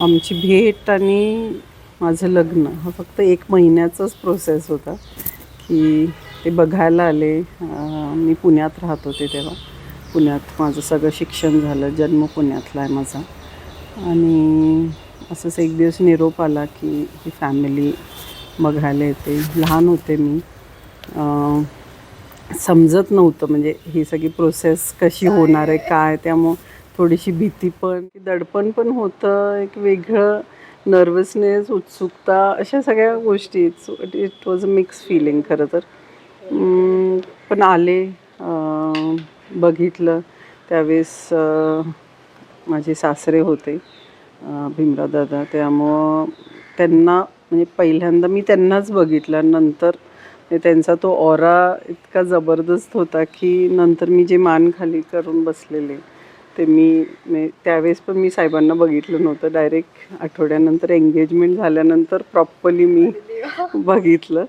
आमची भेट आणि माझं लग्न हा फक्त एक महिन्याचाच प्रोसेस होता की ते बघायला आले. मी पुण्यात राहत होते तेव्हा. पुण्यात माझं सगळं शिक्षण झालं जन्म पुण्यातला आहे माझा. आणि असंच एक दिवस निरोप आला की ही फॅमिली बघायला येते. लहान होते मी. समजत नव्हतं म्हणजे ही सगळी प्रोसेस कशी होणार आहे काय त्यामुळं थोडीशी भीती पण दडपण पण होतं एक वेगळं नर्वसनेस उत्सुकता अशा सगळ्या गोष्टी. It was a mix feeling खरं तर. पण आले बघितलं. त्यावेळेस माझे सासरे होते भीमराव दादा. त्यामुळं त्यांना म्हणजे पहिल्यांदा मी त्यांनाच बघितलं. नंतर म्हणजे त्यांचा तो ऑरा इतका जबरदस्त होता की नंतर मी जे मान खाली करून बसलेले ते मी त्यावेळेस पण मी साहेबांना बघितलं नव्हतं. डायरेक्ट आठवड्यानंतर एंगेजमेंट झाल्यानंतर प्रॉपरली मी बघितलं.